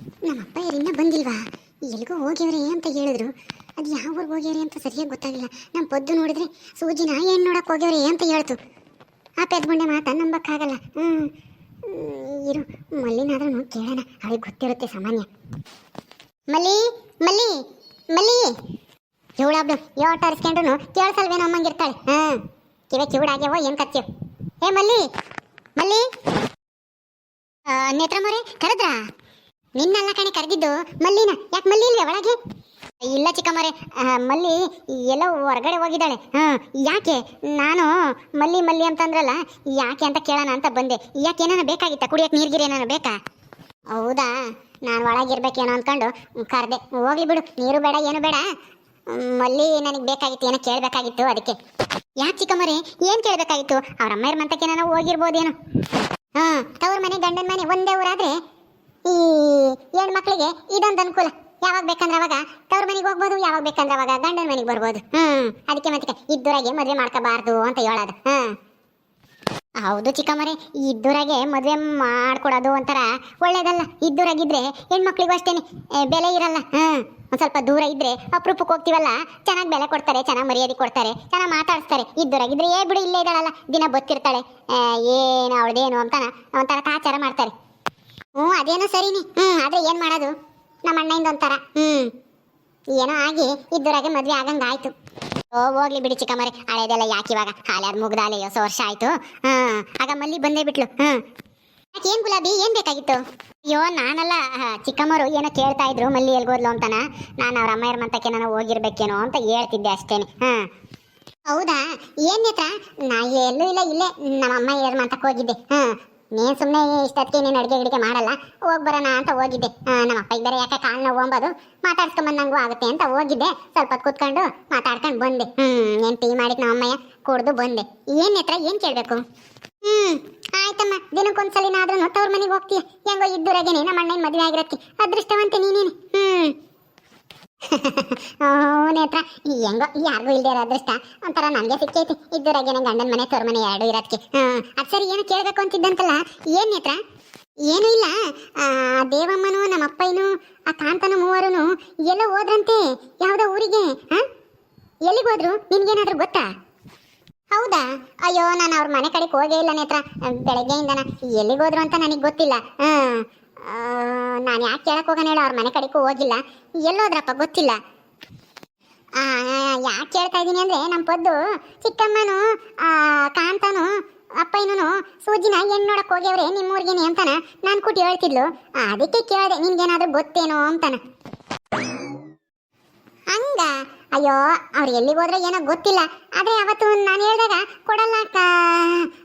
ನಮ್ಮಪ್ಪ ಯಾರಿನ್ನ ಬಂದಿಲ್ವಾ? ಎಲ್ಗೂ ಹೋಗ್ಯವ್ರಿ ಅಂತ ಹೇಳಿದ್ರು. ಅದು ಯಾವ ಊರಿಗೆ ಹೋಗ್ಯವ್ರಿ ಅಂತ ಸರಿಯಾಗಿ ಗೊತ್ತಾಗಿಲ್ಲ ನಮ್ಮ ಪದ್ದು ನೋಡಿದ್ರೆ ಸೂಜಿನ ಏನು ನೋಡಕ್ಕೆ ಹೋಗ್ಯವ್ರಿ ಅಂತ ಹೇಳ್ತು. ಆ ಪೆದ್ಗುಂಡೆ ಮಾತ ನಂಬಕ್ಕಾಗಲ್ಲ. ಹ್ಞೂ ಇರು. ಮಲ್ಲಿನಾದ್ರೂ ಕೇಳೋಣ. ಅವಳಿಗೆ ಗೊತ್ತಿರುತ್ತೆ ಸಾಮಾನ್ಯ. ಮಲ್ಲಿ ಮಲ್ಲಿ ಮಲ್ಲಿ. ಇವಳೊಬ್ಳು ಯಾವ ಅರ್ಸ್ಕೊಂಡ್ರು ಕೇಳಿಸಲ್ವೇನೋ ಅಮ್ಮಂಗಿರ್ತಾಳೆ ಹಾಂ. ಕಿವೆ ಕಿವಿಡಾಗ್ಯಾವೋ ಏನು ಕತ್ತೀವ್ ಏ ಮಲ್ಲಿ ಮಲ್ಲಿ. ಮರಿ ಕರೆದ್ರಾ ನಿನ್ನೆಲ್ಲ ಕಣೆ ಕರೆದಿದ್ದು ಮಲ್ಲಿನ. ಯಾಕೆ ಮಲ್ಲಿ ಇಲ್ವೇ ಒಳಗೆ? ಇಲ್ಲ ಚಿಕ್ಕಮ್ಮರೆ ಮಲ್ಲಿ ಎಲ್ಲ ಹೊರಗಡೆ ಹೋಗಿದ್ದಾಳೆ. ಹಾಂ, ಯಾಕೆ? ನಾನು ಮಲ್ಲಿ ಮಲ್ಲಿ ಅಂತಂದ್ರಲ್ಲ, ಯಾಕೆ ಅಂತ ಕೇಳೋಣ ಅಂತ ಬಂದೆ. ಯಾಕೆ ಏನಾನ ಬೇಕಾಗಿತ್ತ? ಕುಡಿಯಕ್ಕೆ ನೀರ್ಗಿರಿ ಏನಾನ ಬೇಕಾ? ಹೌದಾ? ನಾನು ಒಳಗಿರ್ಬೇಕೇನೋ ಅಂದ್ಕೊಂಡು ಕರೆದೆ. ಹೋಗ್ಲಿ ಬಿಡು, ನೀರು ಬೇಡ, ಏನು ಬೇಡ. ಮಲ್ಲಿ ನನಗೆ ಬೇಕಾಗಿತ್ತು, ಏನೋ ಕೇಳಬೇಕಾಗಿತ್ತು ಅದಕ್ಕೆ. ಯಾಕೆ ಚಿಕ್ಕಮ್ಮರೆ, ಏನು ಕೇಳಬೇಕಾಗಿತ್ತು? ಅವ್ರ ಅಮ್ಮಯ್ಯರ ಮಂತಕ್ಕೆ ನಾನು ಹೋಗಿರ್ಬೋದೇನೋ. ಹಾಂ, ತವ್ರ ಮನೆ ಗಂಡನ ಮನೆ ಒಂದೇ ಊರಾದ್ರೆ ಈ ಹೆಣ್ಮಕ್ಳಿಗೆ ಇದೊಂದು ಅನುಕೂಲ. ಯಾವಾಗ ಬೇಕಂದ್ರೆ ಅವಾಗ ತವ್ರ ಮನೆಗೆ ಹೋಗ್ಬೋದು ಯಾವಾಗ ಬೇಕಂದ್ರೆ ಅವಾಗ ಗಂಡನ ಮನೆಗೆ ಬರ್ಬೋದು. ಹ್ಮ್. ಅದಕ್ಕೆ ಮತ್ತೆ ಇದ್ದೂರಾಗೆ ಮದುವೆ ಮಾಡ್ಕೋಬಾರ್ದು ಅಂತ ಹೇಳೋದು. ಹ್ಮ್. ಹೌದು ಚಿಕ್ಕಮ್ಮರೆ ಇದ್ದೂರಾಗೆ ಮದುವೆ ಮಾಡ್ಕೊಡೋದು ಒಂಥರ ಒಳ್ಳೇದಲ್ಲ. ಇದ್ದೂರಾಗಿದ್ರೆ ಹೆಣ್ಮಕ್ಳಿಗೂ ಅಷ್ಟೇನೆ ಬೆಲೆ ಇರಲ್ಲ. ಹ್ಮ್. ಒಂದ್ ಸ್ವಲ್ಪ ದೂರ ಇದ್ರೆ ಅಪರೂಪಕ್ಕೆ ಹೋಗ್ತೀವಲ್ಲ ಚೆನ್ನಾಗಿ ಬೆಲೆ ಕೊಡ್ತಾರೆ ಚೆನ್ನಾಗಿ ಮರ್ಯಾದೆ ಕೊಡ್ತಾರೆ ಚೆನ್ನಾಗಿ ಮಾತಾಡಿಸ್ತಾರೆ. ಇದ್ದೂರಾಗಿದ್ರೆ ಏ ಬಿಡು ಇಲ್ಲೇ ಇದ್ದಾಳಲ್ಲ ದಿನ ಬತ್ತಿರ್ತಾಳೆ. ಆ, ಏನು ಅವಳದೇನು ಅಂತ ಒಂಥರ ಕಾಚಾರ ಮಾಡ್ತಾರೆ. ಹ್ಞೂ, ಅದೇನೋ ಸರಿನಿ ಹ್ಮ್, ಆದ್ರೆ ಏನು ಮಾಡೋದು? ನಮ್ಮ ಅಣ್ಣಯಿಂದ ಒಂಥರ. ಹ್ಮ್. ಏನೋ ಆಗಿ ಇದ್ದೂರಾಗೆ ಮದುವೆ ಆಗಂಗ ಆಯ್ತು. ಓ, ಹೋಗ್ಲಿ ಬಿಡಿ ಚಿಕ್ಕಮ್ಮರೆ. ಹಳೇದೆಲ್ಲ ಯಾಕೆ ಇವಾಗ? ಹಾಲಾದ್ ಮುಗ್ದಾಲೆ ಹೊಸ ವರ್ಷ ಆಯ್ತು. ಹ್ಮ್ ಆಗ ಮಲ್ಲಿ ಬಂದೇ ಬಿಟ್ಲು. ಯಾಕೆ ಏನ್ ಗುಲಾಬಿ? ಏನ್ ಬೇಕಾಗಿತ್ತು? ಅಯ್ಯೋ, ನಾನಲ್ಲ ಚಿಕ್ಕಮ್ಮರು ಏನೋ ಕೇಳ್ತಾ ಇದ್ರು ಮಲ್ಲಿ ಎಲ್ಗೋದ್ಲು ಅಂತಾನ. ನಾನು ಅವ್ರ ಅಮ್ಮಯ್ಯರ ಮಂತಕ್ಕೆ ನಾನು ಹೋಗಿರ್ಬೇಕೇನೋ ಅಂತ ಹೇಳ್ತಿದ್ದೆ ಅಷ್ಟೇನೆ. ಹಾ. ಹೌದಾ? ಏನ್ ನೇತ್ರ? ನಾ ಎಲ್ಲೂ ಇಲ್ಲ, ಇಲ್ಲೇ. ನಮ್ಮ ಅಮ್ಮ ಮಂತಕ್ಕೆ ಹೋಗಿದ್ದೆ. ಹ್ಮ್ ನೀನ್ ಸುಮ್ಮನೆ ಇಷ್ಟೊತ್ತಿಗೆ ನೀನು ಅಡುಗೆ ಗಿಡಿಗೆ ಮಾಡಲ್ಲ, ಹೋಗ್ ಬರೋಣ ಅಂತ ಹೋಗಿದ್ದೆ. ನಮ್ಮ ಅಪ್ಪ ಇದ್ದಾರೆ ಯಾಕೆ ಕಾಲ್ ನೋವು ಅಂಬೋದು. ಆಗುತ್ತೆ ಅಂತ ಹೋಗಿದ್ದೆ. ಸ್ವಲ್ಪ ಹೊತ್ತು ಕೂತ್ಕೊಂಡು ಮಾತಾಡ್ಕೊಂಡು ಬಂದೆ. ಹ್ಮ್, ಏನ್ ಟೀ ಮಾಡಿದ್ ನಮ್ಮ ಅಮ್ಮಯ್ಯ? ಕುಡ್ದು ಬಂದೆ. ಏನ್ ಹತ್ರ ಏನ್ ಕೇಳ್ಬೇಕು? ಹ್ಮ್, ಆಯ್ತಮ್ಮ. ದಿನಕ್ಕೊಂದ್ಸಲಿನಾದ್ರೂ ತವ್ರ ಮನೆಗೆ ಹೋಗ್ತೀಯ? ಹೆಂಗೋ ಇದ್ದೂರಾಗೇನೆ, ನಮ್ಮ ಅಣ್ಣನ ಮದುವೆ ಆಗಿರತ್ತೆ ಅದೃಷ್ಟವಂತೆ ನೀನೇನೆ. ಹ್ಮ್. ಹ್ಞೂ ನೇತ್ರ ಹೆಂಗೋ ಯಾರಿಗೂ ಇಲ್ದೇ ಇರೋ ಅದೃಷ್ಟ. ಒಂಥರ ನನಗೆ ಸಿಕ್ಕೈತಿ. ಇದ್ದೂರಾಗೇನೆ ಗಂಡನ ಮನೆ, ತೋರ್ ಮನೆ ಎರಡು ಇರೋದಕ್ಕೆ ಹಾಂ ಅದು ಸರಿ, ಏನು ಕೇಳಬೇಕು ಅಂತಿದ್ದಂತಲ್ಲ? ಏನ್ ನೇತ್ರ? ಏನೂ ಇಲ್ಲ. ದೇವಮ್ಮನು ನಮ್ಮ ಅಪ್ಪಯ್ಯನು ಆ ಕಾಂತನ ಮೂವರೂ ಎಲ್ಲ ಹೋದ್ರಂತೆ. ಯಾವುದೋ ಊರಿಗೆ, ಹಾಂ? ಎಲ್ಲಿಗೆ ಹೋದ್ರು? ನಿನ್ಗೇನಾದ್ರೂ ಗೊತ್ತಾ? ಹೌದಾ? ಅಯ್ಯೋ, ನಾನು ಅವ್ರ ಮನೆ ಕಡೆಗೆ ಹೋಗೇ ಇಲ್ಲ ನೇತ್ರ. ಬೆಳಗ್ಗೆಯಿಂದನ, ಎಲ್ಲಿಗೆ ಹೋದ್ರು ಅಂತ ನನಗೆ ಗೊತ್ತಿಲ್ಲ. ಹ್ಮ್. ನಾನು ಯಾಕೆ ಕೇಳಕ್ಕೆ ಹೋಗೋಣ ಹೇಳು, ಅವ್ರ ಮನೆ ಕಡೆಗೂ ಹೋಗಿಲ್ಲ. ಎಲ್ಲೋದ್ರಪ್ಪ, ಗೊತ್ತಿಲ್ಲ. ಯಾಕೆ ಕೇಳ್ತಾ ಇದ್ದೀನಿ ಅಂದ್ರೆ ನಮ್ಮ ಪದ್ದು ಚಿಕ್ಕಮ್ಮನು ಕಾಂತನು ಅಪ್ಪಯ್ಯನು ಸೂಜಿನ ಹೆಣ್ಣು ನೋಡಕ್ ಹೋಗ್ಯವ್ರೆ, ನಿಮ್ಮೂರ್ಗೇನೆ ಅಂತಾನ. ನಾನು ಕೂಟಿ ಹೇಳ್ತಿದ್ಲು. ಅದಕ್ಕೆ ಕೇಳಿದೆ, ನಿನ್ಗೇನಾದ್ರೂ ಗೊತ್ತೇನೋ ಅಂತಾನ. ಹಂಗ? ಅಯ್ಯೋ, ಅವ್ರು ಎಲ್ಲಿಗೆ ಹೋದ್ರೆ ಏನೋ ಗೊತ್ತಿಲ್ಲ. ಆದ್ರೆ ಅವತ್ತು ನಾನು ಹೇಳಿದಾಗ, ಕೊಡಲ್ಲ ಅಕ್ಕ,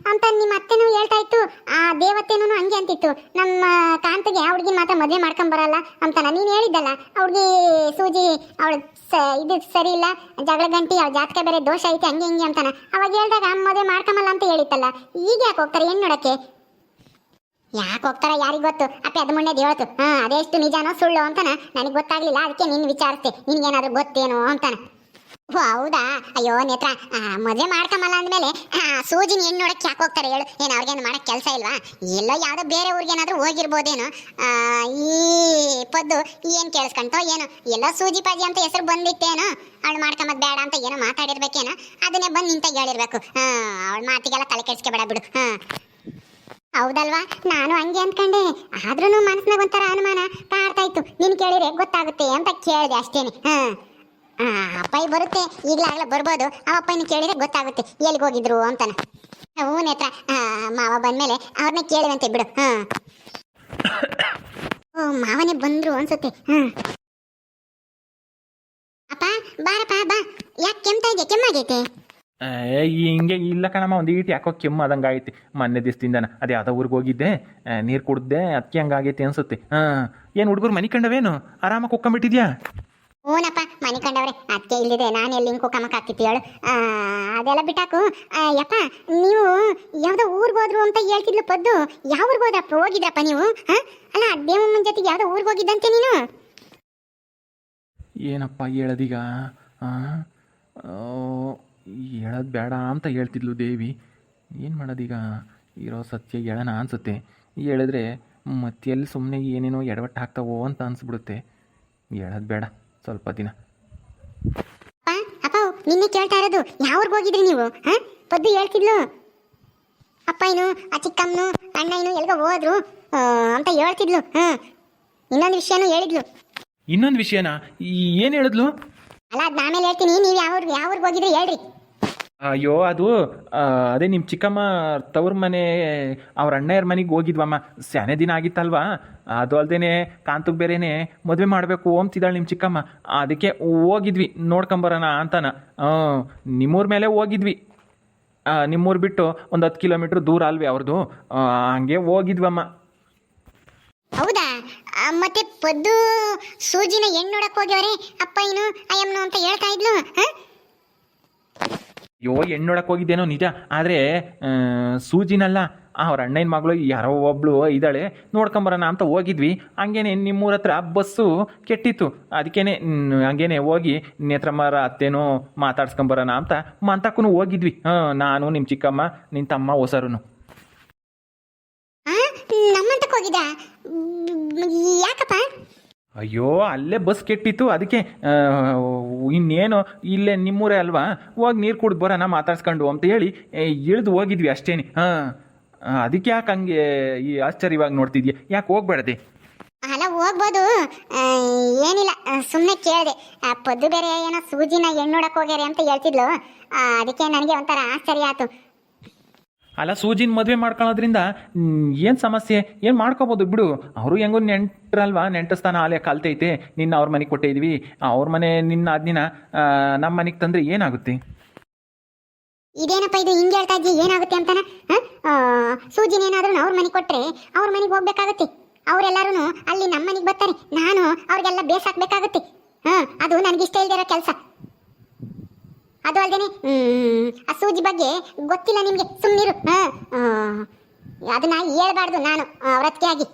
ಅಂತ ನಿಮ್ಮ ಅತ್ತೆನೂ ಹೇಳ್ತಾ ಇತ್ತು ಆ ದೇವತೆನೂ ಹಂಗೆ ಅಂತಿತ್ತು. ನಮ್ಮ ಕಾಂತಿಗೆ ಆ ಹುಡುಗಿ ಮಾತ್ರ ಮದುವೆ ಮಾಡ್ಕೊಂಡ್ ಬರಲ್ಲ ಅಂತಾನ. ನೀನು ಹೇಳಿದ್ದಲ್ಲ ಅವ್ರಿಗೆ ಸೂಜಿ, ಅವಳ ಇದು ಸರಿ ಇಲ್ಲ, ಜಗಳ ಗಂಟಿ, ಅವಳ ಜಾತಕ ಬೇರೆ ದೋಷ ಐತೆ, ಹಂಗೆ ಹಿಂಗೆ ಅಂತಾನ. ಅವಾಗ ಹೇಳಿದಾಗ ಮದುವೆ ಮಾಡ್ಕೊಂಬಲ್ಲ ಅಂತ ಹೇಳಿತ್ತಲ್ಲ. ಈಗ ಯಾಕೆ ಹೋಗ್ತಾರೆ, ಏನ್ ನೋಡಕ್ಕೆ? ಯಾಕೆ ಹೋಗ್ತಾರ ಯಾರಿಗ್ ಗೊತ್ತು? ಅಪ್ಪ, ಅದು ಮೊನ್ನೆ ಹೇಳ್ತು ಹಾ, ಅದೆಷ್ಟು ನಿಜಾನೋ ಸುಳ್ಳು ಅಂತಾನ. ನನಗೆ ಗೊತ್ತಾಗ್ಲಿಲ್ಲ, ಅದಕ್ಕೆ ನಿನ್ ವಿಚಾರಿಸ್ತೆ. ನಿನ್ಗೇನಾದ್ರೂ ಗೊತ್ತೇನೋ ಅಂತಾನ. ಹೌದಾ? ಅಯ್ಯೋ, ನೇತ್ರ ಮದುವೆ ಮಾಡ್ಕೊಂಬಲ್ಲ ಅಂದ್ಮೇಲೆ ಸೂಜಿನ ಹೆಣ್ಣು ನೋಡಕ್ಕೆ ಯಾಕೆ ಹೋಗ್ತಾರೆ ಹೇಳು? ಏನು ಅವ್ರಿಗೇನು ಮಾಡಕ್ ಕೆಲಸ ಇಲ್ವಾ? ಎಲ್ಲೋ ಯಾವುದೋ ಬೇರೆ ಊರಿಗೇನಾದ್ರೂ ಹೋಗಿರ್ಬೋದೇನೋ? ಈ ಪದ್ದು ಏನು ಕೇಳಿಸ್ಕೊಂತೋ ಏನು? ಎಲ್ಲೋ ಸೂಜಿ ಪಾಜಿ ಅಂತ ಹೆಸರು ಬಂದಿತ್ತೇನೋ? ಅವಳು ಮಾಡ್ಕೊಂಬದ್ ಬೇಡ ಅಂತ ಏನೋ ಮಾತಾಡಿರ್ಬೇಕೇನೋ? ಅದನ್ನೇ ಬಂದು ನಿಂತ ಹೇಳಿರ್ಬೇಕು. ಹಾಂ, ಅವಳ ಮಾತಿಗೆಲ್ಲ ತಲೆ ಕೆಡಿಸ್ಕೊಬೇಡ ಬಿಡು ಹಾ. ಹೌದಲ್ವಾ? ನಾನು ಹಂಗೆ ಅನ್ಕೊಂಡೆ. ಆದ್ರೂ ಮನಸ್ನಾಗ ಒಂಥರ ಅನುಮಾನ ಕಾಡ್ತಾ ಇತ್ತು. ನಿನ್ ಕೇಳಿದ್ರೆ ಗೊತ್ತಾಗುತ್ತೆ ಅಂತ ಕೇಳಿದೆ ಅಷ್ಟೇನೆ. ಹಾ. ಆ, ಬರುತ್ತೆ ಈಗಲಾಗಲೇ ಬರ್ಬೋದು. ಆ ಅಪ್ಪಾಯಿನ ಕೇಳಿದ್ರೆ ಗೊತ್ತಾಗುತ್ತೆ ಎಲ್ಲಿಗೆ ಹೋಗಿದ್ರು ಅಂತಾನೆ. ಹ್ಞೂ ನೇತ್ರ ಮಾವ ಬಂದ್ಮೇಲೆ ಅವ್ರನ್ನ ಕೇಳಿದಂತೆ ಬಿಡು ಹಾ ಓ ಮಾವನೇ ಬಂದ್ರು ಅನ್ಸುತ್ತೆ ಹಾ ಅಪ್ಪ ಬಾರಪ್ಪ ಬಾ. ಯಾಕೆ ಕೆಮ್ತಾ ಇದೆಯಾ? ಕೆಮ್ಮಾಗೈತೆ? ಏ ಹಿಂಗೆ ಇಲ್ಲ ಕಣಮ್ಮ ಒಂದು ಈಟ್ ಯಾಕೋ ಕೆಮ್ಮು ಆದಂಗೆ ಆಗೈತಿ ಮೊನ್ನೆ ದಿವಸದಿಂದನ. ಅದೇ ಯಾವ್ದೋ ಊರಿಗೆ ಹೋಗಿದ್ದೆ ನೀರು ಕುಡ್ದೆ ಅದಕ್ಕೆ ಹಂಗಾಗೈತಿ ಅನ್ಸುತ್ತೆ ಹಾಂ ಏನು ಹುಡುಗರು ಮನೆ ಕಂಡವೇನು ಆರಾಮಾಗಿ ಕುಕ್ಕೊಂಬಿಟ್ಟಿದ್ಯಾ ಹ್ಞೂನಪ್ಪ ಮನೆ ಕಂಡವ್ರೆ ಅದಕ್ಕೆ ಇಲ್ಲಿದೆ ನಾನು ಎಲ್ಲಿ ಹಿಂಗೆ ಕುಕ್ಕಮಕ್ಕೆ ಹೇಳು. ಅದೆಲ್ಲ ಬಿಟ್ಟಾಕು? ಯಪ್ಪ, ನೀವು ಯಾವುದೋ ಊರಿಗೆ ಹೋದ್ರು ಅಂತ ಹೇಳ್ತಿದ್ಲು ಪದ್ದು, ಯಾವ ಊರಿಗೆ ಹೋದ್ರಪ್ಪ? ಹೋಗಿದ್ರಪ್ಪ ನೀವು, ಹಾಂ? ಅಲ್ಲ, ದೇವಮ್ಮನ ಜೊತೆಗೆ ಯಾವುದೋ ಊರಿಗೆ ಹೋಗಿದ್ದಂತೆ ನೀನು? ಏನಪ್ಪ ಹೇಳದೀಗ? ಹೇಳೋದು ಬೇಡ ಅಂತ ಹೇಳ್ತಿದ್ಲು ದೇವಿ. ಏನು ಮಾಡೋದೀಗ? ಇರೋ ಸತ್ಯ ಹೇಳೋಣ ಅನ್ಸುತ್ತೆ. ಹೇಳಿದ್ರೆ ಮತ್ತೆ ಎಲ್ಲಿ ಸುಮ್ಮನೆ ಏನೇನೋ ಎಡವಟ್ಟು ಹಾಕ್ತಾವೋ ಅಂತ ಅನಿಸ್ಬಿಡುತ್ತೆ. ಹೇಳೋದು ಬೇಡ. ಸ್ವಲ್ಪ ದಿನ. ಅಪ್ಪ ಅಪ್ಪ ನಿನ್ನೆ ಕೇಳ್ತಾ ಇರೋದು ಯಾವ ಯಾವ್ರಿಗೆ ಹೋಗಿದ್ರಿ ನೀವು? ಹಾ ಪದ್ದು ಹೇಳ್ತಿದ್ಲು. ಅಪ್ಪ ಏನು ಆ ಚಿಕ್ಕಮ್ಮನು ಅಣ್ಣ ಏನು ಎಲ್ಗೋ ಹೋದ್ರು ಅಂತ ಹೇಳ್ತಿದ್ಲು. ಹಾ ಇನ್ನೊಂದು ವಿಷಯನೂ ಹೇಳಿದ್ಲು. ಇನ್ನೊಂದು ವಿಷಯನ? ಏನು ಹೇಳಿದ್ಲು? ಅಲ್ಲ ಅದ್ ಆಮೇಲೆ ಹೇಳ್ತೀನಿ ನೀವು ಯಾವ ಯಾವ್ರಿಗೆ ಹೋಗಿದ್ರಿ ಹೇಳ್ರಿ. ಅಯ್ಯೋ, ಅದು ಅದೇ ನಿಮ್ಮ ಚಿಕ್ಕಮ್ಮ ತವ್ರ ಮನೆ, ಅವ್ರ ಅಣ್ಣಯ್ಯರ ಮನೆಗೆ ಹೋಗಿದ್ವಮ್ಮ. ಸ್ಯಾನೆ ದಿನ ಆಗಿತ್ತಲ್ವಾ? ಅದು ಅಲ್ದೇನೆ ಕಾಂತಕ್ಕೆ ಬೇರೆನೆ ಮದುವೆ ಮಾಡಬೇಕು ಅಂತಿದ್ದಾಳೆ ನಿಮ್ಮ ಚಿಕ್ಕಮ್ಮ. ಅದಕ್ಕೆ ಹೋಗಿದ್ವಿ, ನೋಡ್ಕೊಂಬರೋಣ ಅಂತಾನ. ನಿಮ್ಮೂರ ಮೇಲೆ ಹೋಗಿದ್ವಿ. ನಿಮ್ಮೂರು ಬಿಟ್ಟು ಒಂದು ಹತ್ತು ಕಿಲೋಮೀಟ್ರ್ ದೂರ ಅಲ್ವೇ ಅವ್ರದ್ದು ಹಂಗೆ ಹೋಗಿದ್ವಮ್ಮ. ಹೌದಾ? ಮತ್ತೆ ಪದ್ದು ಸೂಜಿನ ಹೆಣ್ಣು ನೋಡಕ್ ಹೋಗ್ಯವ್ರೆ? ಅಪ್ಪ ಏನು ಅಯ್ಯಮ್ಮನು ಅಂತ ಹೇಳ್ತಾ ಇದ್ಲು ಹಾ ಅಯ್ಯೋ ಹೆಣ್ಣು ನೋಡಕ್ಕೆ ಹೋಗಿದ್ದೇನೋ ನಿಜ. ಆದರೆ ಸೂಜಿನಲ್ಲ. ಅವ್ರ ಅಣ್ಣನ ಮಗಳು, ಯಾರೋ ಒಬ್ಳು ಇದ್ದಾಳೆ, ನೋಡ್ಕೊಂಬರೋಣ ಅಂತ ಹೋಗಿದ್ವಿ. ಹಂಗೇನೆ ನಿಮ್ಮೂರ ಹತ್ರ ಬಸ್ಸು ಕೆಟ್ಟಿತ್ತು. ಅದಕ್ಕೇನೆ ಹಂಗೇನೆ ಹೋಗಿ ನೇತ್ರಮ್ಮರ ಅತ್ತೇನೋ ಮಾತಾಡ್ಸ್ಕೊಂಬರೋಣ ಅಂತ ಮಂತಕ್ಕೂ ಹೋಗಿದ್ವಿ. ಹಾಂ, ನಾನು ನಿಮ್ಮ ಚಿಕ್ಕಮ್ಮ ನಿನ್ನ ತಮ್ಮ ಹೊಸರುನು. ಯಾಕಪ್ಪ? ಅಯ್ಯೋ, ಅಲ್ಲೇ ಬಸ್ ಕೆಟ್ಟಿತ್ತು, ಅದಕ್ಕೆ ಇನ್ನೇನು, ಇಲ್ಲೇ ನಿಮ್ಮೂರೇ ಅಲ್ವಾ? ಹೋಗಿ ನೀರು ಕುಡ್ದು ಬರೋಣ, ಮಾತಾಡ್ಸ್ಕೊಂಡು ಅಂತ ಹೇಳಿ ಇಳಿದು ಹೋಗಿದ್ವಿ ಅಷ್ಟೇನೆ. ಹಾಂ ಅದಕ್ಕೆ ಯಾಕೆ ಹಂಗೆ ಈ ಆಶ್ಚರ್ಯವಾಗಿ ನೋಡ್ತಿದ್ಯಾ? ಯಾಕೆ ಹೋಗ್ಬೇಡದೆ? ಅಲ್ಲ, ಹೋಗ್ಬೋದು. ಏನಿಲ್ಲ ಸುಮ್ಮನೆ ಕೇಳಿದೆ. ಪದ್ದು ಬೇರೆ ಏನೋ ಸೂಜಿನ ಹೆಣ್ಣು ಹೋಗ್ಯಾರೆ ಅಂತ ಹೇಳ್ತಿದ್ಲು. ಅದಕ್ಕೆ ನನಗೆ ಒಂಥರ ಆಶ್ಚರ್ಯ ಆಯ್ತು. ಅಲ್ಲ, ಸೂಜಿನ ಮದುವೆ ಮಾಡ್ಕೊಳ್ಳೋದ್ರಿಂದ ಏನು ಸಮಸ್ಯೆ? ಏನು ಮಾಡ್ಕೋಬೋದು? ಬಿಡು, ಅವರು ಹೆಂಗೋ ನೆಂಟ್ರಲ್ವಾ? ನೆಂಟಸ್ಥಾನ ಆಲೆ ಕಲ್ತೈತೆ. ನಿನ್ನ ಅವ್ರ ಮನೆಗೆ ಕೊಟ್ಟಿದ್ವಿ. ಅವ್ರ ಮನೆ ನಿನ್ನ ಆದ್ನಿನ ನಮ್ಮ ಮನೆಗೆ ತಂದರೆ ಏನಾಗುತ್ತೆ? ಇದೇನಪ್ಪ ಇದು ಹಿಂಗೆ ಹೇಳ್ತಾ ಇದ್ದೀವಿ ಏನಾಗುತ್ತೆ ಅಂತಾನ? ಸೂಜಿನ ಏನಾದರೂ ಅವ್ರ ಮನೆಗೆ ಕೊಟ್ಟರೆ ಅವ್ರ ಮನೆಗೆ ಹೋಗ್ಬೇಕಾಗತ್ತೆ. ಅವರೆಲ್ಲರೂ ಅಲ್ಲಿ ನಮ್ಮ ಮನೆಗೆ ಬರ್ತಾರೆ. ನಾನು ಅವ್ರಿಗೆಲ್ಲ ಬೇಸಾಕ್ಬೇಕಾಗುತ್ತೆ. ಹಾಂ, ಅದು ನನಗಿಷ್ಟ ಇಲ್ದಿರೋ ಕೆಲಸ. ಅದು ಹ್ಮ್, ಆ ಸೂಜಿ ಬಗ್ಗೆ ಗೊತ್ತಿಲ್ಲ ನಿಮಗೆ ಸುಮ್ಮನಿರು ಹಾಂ ಅದನ್ನ ಹೇಳ್ಬಾರ್ದು ನಾನು ವ್ರತಕ್ಕೆ ಆಗಿ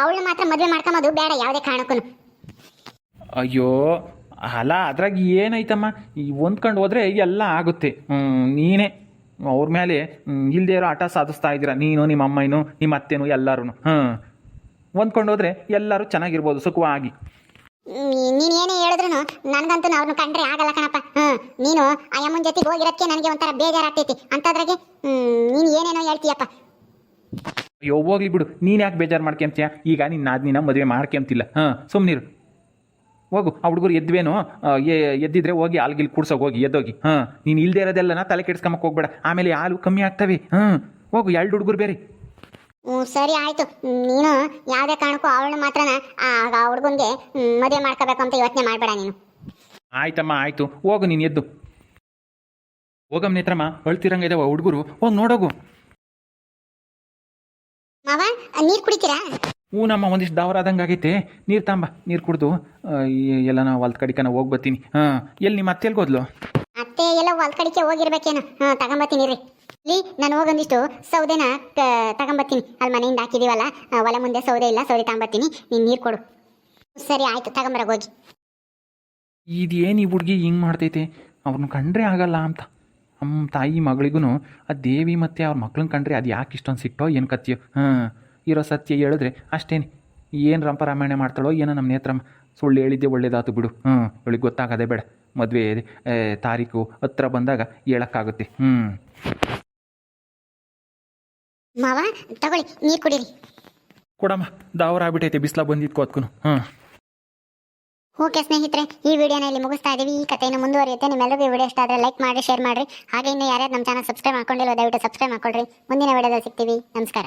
ಅವಳು ಮಾತ್ರ ಮದುವೆ ಮಾಡ್ಕೊಂಬೋದು ಬೇಡ ಯಾವುದೇ ಕಾರಣಕ್ಕೂ ಅಯ್ಯೋ ಅಲ್ಲ ಅದ್ರಾಗ ಏನೈತಮ್ಮ? ಈ ಹೊಂದ್ಕೊಂಡು ಹೋದ್ರೆ ಎಲ್ಲ ಆಗುತ್ತೆ. ನೀನೇ ಅವ್ರ ಮೇಲೆ ಇಲ್ಲದೆ ಇರೋ ಆಟ ಸಾಧಿಸ್ತಾ ಇದ್ದೀರಾ? ನೀನು ನಿಮ್ಮ ಅಮ್ಮನೂ ನಿಮ್ಮ ಅತ್ತೆನೂ ಎಲ್ಲರೂ ಹಾಂ. ಹೊಂದ್ಕೊಂಡು ಹೋದ್ರೆ ಎಲ್ಲರೂ ಚೆನ್ನಾಗಿರ್ಬೋದು ಸುಖವಾಗಿ. ಹೇಳಿದ್ರು ನನಗಂತೂ ಅವ್ರನ್ನ ಕಂಡ್ರೆ ಆಗಲ್ಲ ಕಣಪ್ಪ. ಹ್ಮ್. ನೀನು ಅಯ್ಯಮ್ಮನ ಜೊತೆಗೆ ಹೋಗಿರೋಕ್ಕೆ ನನಗೆ ಒಂಥರ ಬೇಜಾರಾಗ್ತೈತಿ. ಅಂತದ್ರಾಗೆ ನೀನು ಏನೇನೋ ಹೇಳ್ತೀಯಪ್ಪ. ಅಯ್ಯೋ ಹೋಗ್ಲಿ ಬಿಡು. ನೀನು ಯಾಕೆ ಬೇಜಾರು ಮಾಡ್ಕೊಂತೀಯ? ಈಗ ನಿನ್ನ ನಾದ್ನಿನ ಮದುವೆ ಮಾಡ್ಕೊಂತಿಲ್ಲ. ಹಾಂ ಸುಮ್ಮನಿರು ಹೋಗು. ಆ ಹುಡುಗರು ಎದ್ವೇನು ಎದ್ದಿದ್ರೆ ಹೋಗಿ ಹಾಲ್ಗಿಲ್ ಕುಡ್ಸೋಗಿ ಹೋಗಿ ಎದ್ದೋಗಿ. ಹಾಂ ನೀನು ಇಲ್ದೇ ಇರೋದೆಲ್ಲನ ತಲೆ ಕೆಡ್ಸ್ಕೊಂಬಕ್ಕೆ ಹೋಗ್ಬೇಡ. ಆಮೇಲೆ ಹಾಲು ಕಮ್ಮಿ ಆಗ್ತವೆ. ಹಾಂ ಹೋಗು ಎರಡು ಹುಡುಗರು ಬೇರೆ. ಹ್ಞೂ ಸರಿ ಆಯ್ತು. ನೀನು ಯಾವುದೇ ಕಾರಣಕ್ಕೂ ಅವಳನ್ನ ಮಾತ್ರ ಆ ಹುಡುಗನ್ಗೆ ಮದುವೆ ಮಾಡ್ಕೋಬೇಕು ಅಂತ ಯೋಚನೆ ಮಾಡಬೇಡ ನೀನು. ಆಯ್ತಮ್ಮ ಆಯ್ತು. ಹೋಗು ನೀನು ಎದ್ದು. ಹೋಗಮ್ಮ ನೇತ್ರಮ್ಮ ಅಳ್ತಿರಂಗ ಇದಾವ ಹುಡುಗರು. ಹೋಗಿ ನೋಡೋಗು. ಮಾವ ನೀರು ಕುಡಿತೀರಾ? ಹ್ಞೂ ನಮ್ಮ ಒಂದಿಷ್ಟು ದಾವರ ಆದಂಗೆ ಆಗೈತೆ. ನೀರು ತಾಂಬ ನೀರು ಕುಡ್ದು ಎಲ್ಲ ನಾವು ಹೊಲ್ದ ಕಡಿಕನ ಹೋಗಿ ಬರ್ತೀನಿ. ಹಾಂ ಎಲ್ಲಿ ನಿಮ್ಮ ಅತ್ತೆ ಹೋದ್ಲು? ಅತ್ತೆ ಎಲ್ಲ ಹೊಲ್ ಕಡಿಕೆ ಹೋಗಿರ್ಬೇಕೇನು. ಹಾಂ ತಗೊಂಬತ್ತೀನಿ ರೀ ಇಲ್ಲಿ ನಾನು ಹೋಗೊಂದಿಷ್ಟು ಸೌದೆನ ತಗೊಂಬತ್ತೀನಿ. ಅಲ್ಲಿ ಮನೆಯಿಂದ ಹಾಕಿದೀವಲ್ಲ ಹೊಲ ಮುಂದೆ ಸೌದೆ ಇಲ್ಲ, ಸೌದೆ ತಗೊಂಬತ್ತೀನಿ. ನೀನು ನೀರು ಕೊಡು. ಸರಿ, ಆಯ್ತು ತಗೊಂಬರಗೆ ಹೋಗಿ. ಇದೇನು ಈ ಹುಡುಗಿ ಹಿಂಗೆ ಮಾಡ್ತೈತೆ? ಅವ್ರನ್ನ ಕಂಡ್ರೆ ಆಗಲ್ಲ ಅಂತ. ನಮ್ಮ ತಾಯಿ ಮಗಳಿಗೂ ಆ ದೇವಿ ಮತ್ತು ಅವ್ರ ಮಕ್ಳನ್ನ ಕಂಡ್ರೆ ಅದು ಯಾಕೆ ಇಷ್ಟೊಂದು ಸಿಟ್ಟೋ, ಏನು ಕತ್ತಿಯೋ? ಹಾಂ ಇರೋ ಸತ್ಯ ಹೇಳಿದ್ರೆ ಅಷ್ಟೇನೆ. ಏನು ರಂಪ ರಾಮಾಯಣ ಮಾಡ್ತಾಳೋ, ಏನೋ ನಮ್ಮ ನೇತ್ರಮ್ಮ. ಸುಳ್ಳು ಹೇಳಿದ್ದೆ ಒಳ್ಳೇದಾತು ಬಿಡು. ಹ್ಞೂ ಇವಳಿಗೆ ಗೊತ್ತಾಗದೆ ಬೇಡ. ಮದುವೆ ತಾರೀಕು ಹತ್ರ ಬಂದಾಗ ಹೇಳಕ್ಕಾಗುತ್ತೆ. ಹ್ಮ್. ಮಾವ ತಗೊಳ್ಳಿ ನೀರು ಕುಡೀರಿ. ಕೊಡಮ್ಮ ದಾವರ ಆಗ್ಬಿಟ್ಟೈತೆ ಬಿಸ್ಲ ಬಂದಿದ್ಕೋ ಅದಕ್ಕೂ ಓಕೆ ಸ್ನೇಹಿತರೆ ಈ ವಿಡಿಯೋನ ಇಲ್ಲಿ ಮುಗಿಸ್ತಾ ಇದೀವಿ. ಈ ಕಥೆಯನ್ನು ಮುಂದುವರಿಯುತ್ತೆ. ನಿಮ್ಮೆಲ್ಲರಿಗೂ ಈ ವಿಡಿಯೋ ಇಷ್ಟ ಆದರೆ ಲೈಕ್ ಮಾಡಿ ಶೇರ್ ಮಾಡಿರಿ. ಹಾಗೆ ಇನ್ನೂ ಯಾರ್ಯಾರು ನಮ್ಮ ಚಾನಲ್ ಸಬ್ಸ್ಕ್ರೈಬ್ ಮಾಡ್ಕೊಂಡಿಲ್ಲ ದಯವಿಟ್ಟು ಸಬ್ಸ್ಕ್ರೈಬ್ ಮಾಡ್ಕೊಳ್ರಿ. ಮುಂದಿನ ವಿಡಿಯೋದಲ್ಲಿ ಸಿಗ್ತೀವಿ. ನಮಸ್ಕಾರ.